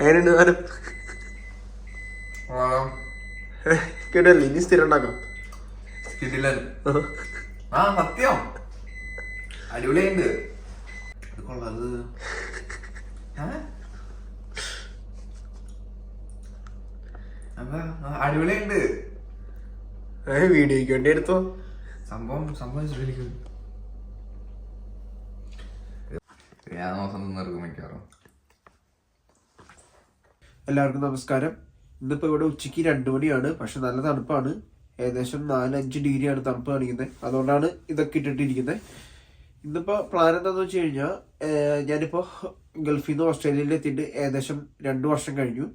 എങ്ങനെയുണ്ട് സാധനം കേട്ടല്ലേ ഇനി സ്ഥിരം ഉണ്ടാക്കാം ആ. സത്യം. അടിപൊളിയുണ്ട് അടിപൊളിയുണ്ട് വീഡിയോയ്ക്ക് വേണ്ടി എടുത്തോ? സംഭവം സംഭവം ശ്രദ്ധിക്കും. ഞാൻ എല്ലാവർക്കും നമസ്കാരം. ഇന്നിപ്പോൾ ഇവിടെ ഉച്ചയ്ക്ക് രണ്ടു മണിയാണ്. പക്ഷെ നല്ല തണുപ്പാണ്. ഏകദേശം നാലഞ്ച് ഡിഗ്രിയാണ് തണുപ്പ് കാണിക്കുന്നത്. അതുകൊണ്ടാണ് ഇതൊക്കെ ഇട്ടിട്ടിരിക്കുന്നത്. ഇന്നിപ്പോൾ പ്ലാൻ എന്താണെന്ന് വെച്ച് കഴിഞ്ഞാൽ ഞാനിപ്പോൾ ഗൾഫിൽ നിന്ന് ഓസ്ട്രേലിയയിൽ എത്തിയിട്ട് ഏകദേശം രണ്ട് വർഷം കഴിഞ്ഞു.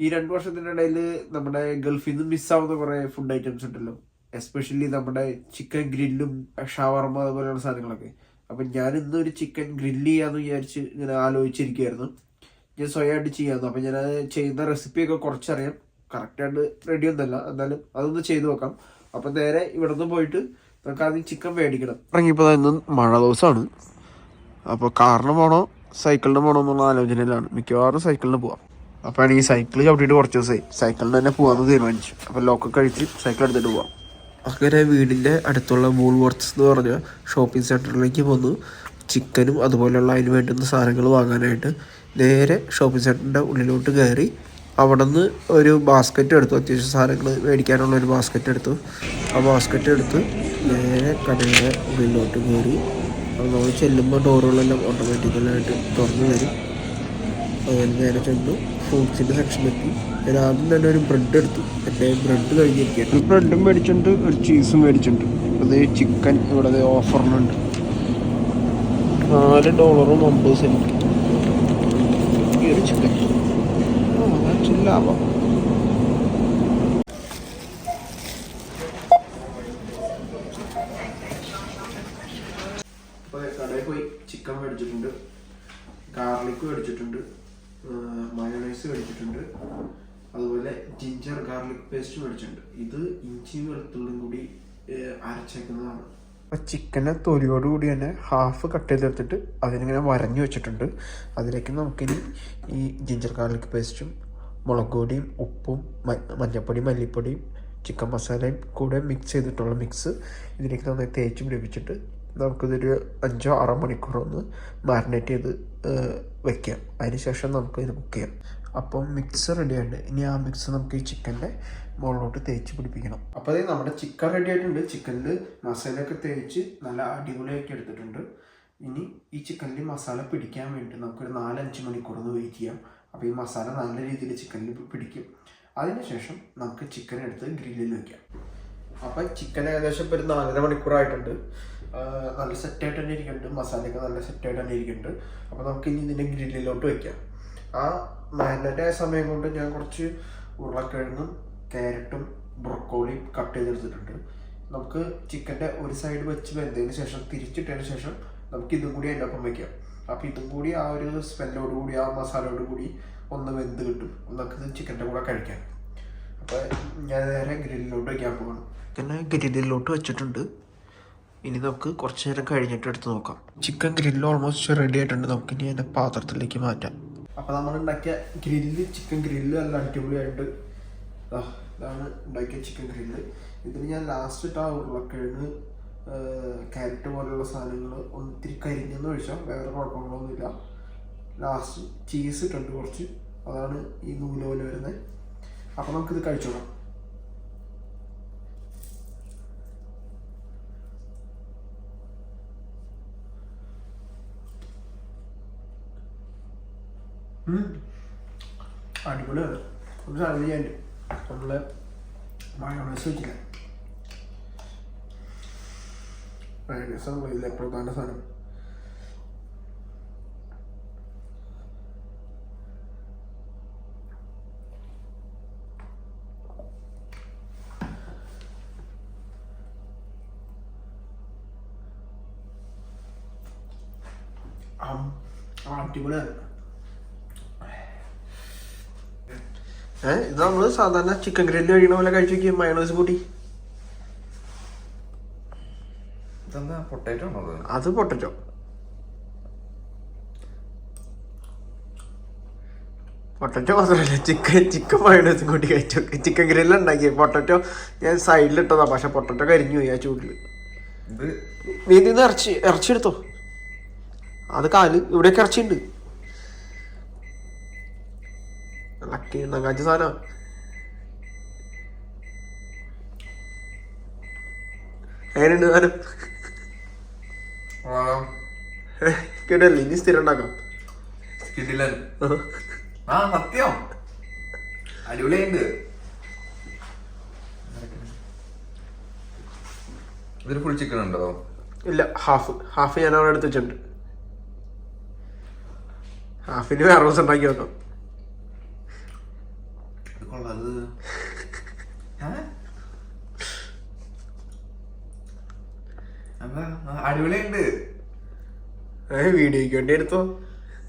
ഈ രണ്ട് വർഷത്തിനിടയിൽ നമ്മുടെ ഗൾഫിൽ നിന്ന് മിസ്സാവുന്ന കുറേ ഫുഡ് ഐറ്റംസ് ഉണ്ടല്ലോ. എസ്പെഷ്യലി നമ്മുടെ ചിക്കൻ ഗ്രില്ലും ഷവർമ അതുപോലെയുള്ള സാധനങ്ങളൊക്കെ. അപ്പം ഞാനിന്നൊരു ചിക്കൻ ഗ്രില്ല് ചെയ്യാമെന്ന് വിചാരിച്ച് ഇങ്ങനെ ആലോചിച്ചിരിക്കുകയായിരുന്നു ഞാൻ സ്വയമായിട്ട് ചെയ്യാമെന്നു അപ്പം ഞാൻ ചെയ്യുന്ന റെസിപ്പിയൊക്കെ കുറച്ചറിയാം. കറക്റ്റായിട്ട് റെഡി ഒന്നല്ല എന്നാലും അതൊന്ന് ചെയ്തു നോക്കാം. അപ്പം നേരെ ഇവിടെ നിന്ന് പോയിട്ട് നമുക്ക് ആദ്യം ചിക്കൻ മേടിക്കണം ഇറങ്ങിയപ്പോൾ ഇന്ന് മഴ ദിവസമാണ് അപ്പോൾ കാറിന് പോകണോ സൈക്കിളിന് പോകണോ എന്നുള്ള ആലോചനയിലാണ്. മിക്കവാറും സൈക്കിളിന് പോവാം. അപ്പോൾ ഈ സൈക്കിൾ ചവിട്ടിയിട്ട് കുറച്ച് ദിവസമായി സൈക്കിളിന് തന്നെ പോകാമെന്ന് തീരുമാനിച്ചു. അപ്പോൾ ലോക്കൊക്കെ കഴിച്ച് സൈക്കിൾ എടുത്തിട്ട് പോവാം. അങ്ങനെ വീടിന്റെ അടുത്തുള്ള മൂൾ വർക്ക്സ് എന്ന് പറഞ്ഞ ഷോപ്പിംഗ് സെന്ററിലേക്ക് വന്നു ചിക്കനും അതുപോലെയുള്ള അതിന് വേണ്ടുന്ന സാധനങ്ങൾ വാങ്ങാനായിട്ട് നേരെ ഷോപ്പിംഗ് സെന്ററിന്റെ ഉള്ളിലോട്ട് കയറി അവിടെ നിന്ന് ഒരു ബാസ്ക്കറ്റ് എടുത്തു. അത്യാവശ്യം സാധനങ്ങൾ മേടിക്കാനുള്ള ഒരു ബാസ്ക്കറ്റ് എടുത്തു. ആ ബാസ്ക്കറ്റ് എടുത്ത് നേരെ കടയുടെ ഉള്ളിലോട്ട് കയറി. അപ്പോൾ നമ്മൾ ചെല്ലുമ്പോൾ ഡോറുകളെല്ലാം ഓട്ടോമാറ്റിക്കലായിട്ട് തുറന്നു തരും. അങ്ങനെ നേരെ ചെന്നു ഫ്രൂട്ട്സിന്റെ സെക്ഷനിലെത്തി ഞാൻ ആദ്യം തന്നെ ഒരു ബ്രെഡ് എടുത്തു. എന്റെ ബ്രെഡ് കഴിഞ്ഞിരിക്കുകയാണ്. ബ്രെഡും മേടിച്ചിട്ടുണ്ട് ഒരു ചീസും മേടിച്ചിട്ടുണ്ട്. അത് ചിക്കൻ ഇവിടെ ഓഫറിനുണ്ട് നാല് ഡോളറും അമ്പത് സെന്റ് ഒരു ചിക്കൻ ചില്ലാവാം കടയിൽ പോയി ചിക്കൻ മേടിച്ചിട്ടുണ്ട്. ഗാർലിക് മേടിച്ചിട്ടുണ്ട്. മയോണൈസ് മേടിച്ചിട്ടുണ്ട്. അതുപോലെ ജിഞ്ചർ ഗാർലിക് പേസ്റ്റ് മേടിച്ചിട്ടുണ്ട്. ഇത് ഇഞ്ചിയും വെളുത്തുള്ളിയും കൂടി അരച്ചേക്കുന്നതാണ്. അപ്പൊ ചിക്കനെ തൊലിയോട് കൂടി തന്നെ ഹാഫ് കട്ട് ചെയ്തെടുത്തിട്ട് അതിനിങ്ങനെ വരഞ്ഞു വെച്ചിട്ടുണ്ട്. അതിലേക്ക് നമുക്കിനി ഈ ജിഞ്ചർ ഗാർലിക് പേസ്റ്റും മുളക് പൊടിയും ഉപ്പും മഞ്ഞൾപ്പൊടിയും മല്ലിപ്പൊടിയും ചിക്കൻ മസാലയും കൂടെ മിക്സ് ചെയ്തിട്ടുള്ള മിക്സ് ഇതിലേക്ക് നന്നായി തേച്ച് പിടിപ്പിച്ചിട്ട് നമുക്കിതൊരു അഞ്ചോ ആറോ മണിക്കൂർ ഒന്ന് മാരിനേറ്റ് ചെയ്ത് വെക്കാം. അതിനുശേഷം നമുക്ക് ഇത് കുക്ക് ചെയ്യാം. അപ്പം മിക്സ് റെഡിയായിട്ട് ഇനി ആ മിക്സ് നമുക്ക് ഈ ചിക്കന്റെ മുകളിലോട്ട് തേച്ച് പിടിപ്പിക്കണം. അപ്പോൾ അതായത് നമ്മുടെ ചിക്കൻ റെഡി ആയിട്ടുണ്ട്. ചിക്കനിൽ മസാലയൊക്കെ തേച്ച് നല്ല അടിപൊളിയാക്കി എടുത്തിട്ടുണ്ട്. ഇനി ഈ ചിക്കനിൽ മസാല പിടിക്കാൻ വേണ്ടി നമുക്കൊരു നാലഞ്ച് മണിക്കൂർ ഒന്ന് വെയിറ്റ് ചെയ്യാം. അപ്പോൾ ഈ മസാല നല്ല രീതിയിൽ ചിക്കനിൽ പിടിക്കും. അതിനുശേഷം നമുക്ക് ചിക്കൻ എടുത്ത് ഗ്രില്ലിൽ വെക്കാം. അപ്പം ചിക്കൻ ഏകദേശം ഇപ്പോൾ ഒരു നാലര മണിക്കൂറായിട്ടുണ്ട്. നല്ല സെറ്റായിട്ട് തന്നെ ഇരിക്കുന്നുണ്ട്. മസാലയൊക്കെ നല്ല സെറ്റായിട്ട് തന്നെ ഇരിക്കുന്നുണ്ട്. അപ്പോൾ നമുക്ക് ഇനി ഇതിന്റെ ഗ്രില്ലിലോട്ട് വയ്ക്കാം ആ മാരിനേറ്റ് ആയ സമയം കൊണ്ട് ഞാൻ കുറച്ച് ഉരുളക്കിഴങ്ങും ക്യാരറ്റും ബ്രൊക്കോളിയും കട്ട് ചെയ്തെടുത്തിട്ടുണ്ട്. നമുക്ക് ചിക്കന്റെ ഒരു സൈഡ് വെച്ച് വെന്തതിന് ശേഷം തിരിച്ചിട്ടതിന് ശേഷം നമുക്ക് ഇതും കൂടി അതിന്റെ ഒപ്പം വെക്കാം. അപ്പോൾ ഇതും കൂടി ആ ഒരു സ്മെല്ലോട് കൂടി ആ മസാലയോട് കൂടി ഒന്ന് വെന്ത് കിട്ടും. നമുക്ക് ചിക്കന്റെ കൂടെ കഴിക്കാം. അപ്പോൾ ഞാൻ നേരെ ഗ്രില്ലിലോട്ട് വയ്ക്കാൻ പോകണം പിന്നെ ഗ്രില്ലിലോട്ട് വെച്ചിട്ടുണ്ട്. ഇനി നമുക്ക് കുറച്ച് നേരം കഴിഞ്ഞിട്ട് എടുത്ത് നോക്കാം. ചിക്കൻ ഗ്രില്ല് ഓൾമോസ്റ്റ് റെഡി ആയിട്ടുണ്ട്. നമുക്ക് ഇനി അതിന്റെ പാത്രത്തിലേക്ക് മാറ്റാം. അപ്പോൾ നമ്മൾ ഉണ്ടാക്കിയ ഗ്രില്ല് ചിക്കൻ ഗ്രില്ല് നല്ല അടിപൊളിയായിട്ട് ദാ ഇതാണ് ഉണ്ടാക്കിയ ചിക്കൻ ഗ്രില്ല് ഇതിന് ഞാൻ ലാസ്റ്റ് ഇട്ട ഉരുളക്കിഴങ്ങ് ക്യാരറ്റ് പോലെയുള്ള സാധനങ്ങൾ ഒത്തിരി കരിഞ്ഞെന്ന് ഒഴിച്ചാൽ വേറെ കുഴപ്പങ്ങളൊന്നുമില്ല. ലാസ്റ്റ് ചീസ് ഇട്ടുണ്ട് കുറച്ച്. അതാണ് ഈ നൂൽ പോലെ വരുന്നത്. അപ്പോൾ നമുക്കിത് കഴിച്ചോളാം. അടിപൊളിയാണ് ഒരു സാധനം ചെയ്യാണ്ട് നമ്മൾ മയോണൈസ് വെച്ചില്ല മയോണൈസ് നമ്മൾ ഇതിലെ പ്രധാന സാധനം. അടിപൊളിയാണ് ഏഹ് ഇത് നമ്മൾ സാധാരണ ചിക്കൻ ഗ്രില്ല് കഴിക്കണ പോലെ കഴിച്ചു വെക്കും മയണോസ് കൂട്ടി. അത്? പൊട്ടറ്റോ പൊട്ടറ്റോ മാത്രമല്ല ചിക്കൻ ചിക്കൻ മയോണൈസും കൂട്ടി കഴിച്ചു ചിക്കൻ ഗ്രില്ല് ഉണ്ടാക്കി പൊട്ടറ്റോ ഞാൻ സൈഡിൽ ഇട്ടതാ പക്ഷെ പൊട്ടറ്റോ കരിഞ്ഞു പോയി ആ ചൂടിൽ ഇത് നീ ഇതിന്ന് ഇറച്ചി ഇറച്ചി എടുത്തോ? അത് കാൽ ഇവിടെയൊക്കെ ഇറച്ചിയുണ്ട്. ലക്കി ഉണ്ടാകാച്ച സാധനം എങ്ങനെയുണ്ട് സാധനം. കേട്ടല്ലേ ഇനി സ്ഥിരം ഉണ്ടാക്കാം കിടിലൻ ആ സത്യം അടിപൊളിയുണ്ട് ഇതൊരു ഫുൾ ചിക്കൻ ഉണ്ടോ ഇല്ല ഹാഫ് ഹാഫ് ഞാൻ അവിടെ എടുത്ത് വെച്ചിട്ടുണ്ട്. ഹാഫിന് വേറെ ദിവസം ഉണ്ടാക്കി വെക്കാം ഇത് കൊള്ളാം അത് ഏ? എന്താ ആ, അടിപൊളിയുണ്ട്. വീഡിയോയ്ക്ക് വേണ്ടി എടുത്തോ?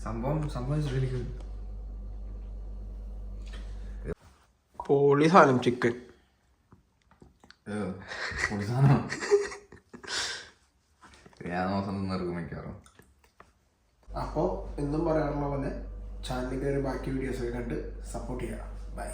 സംഭവം സംഭവം good. പോളി സാധനം ചിക്കൻ അപ്പോൾ എന്നും പറയാറുള്ള പോലെ ചാനലിൽ കയറി ബാക്കി വീഡിയോസൊക്കെ കണ്ട് സപ്പോർട്ട് ചെയ്യാം ബൈ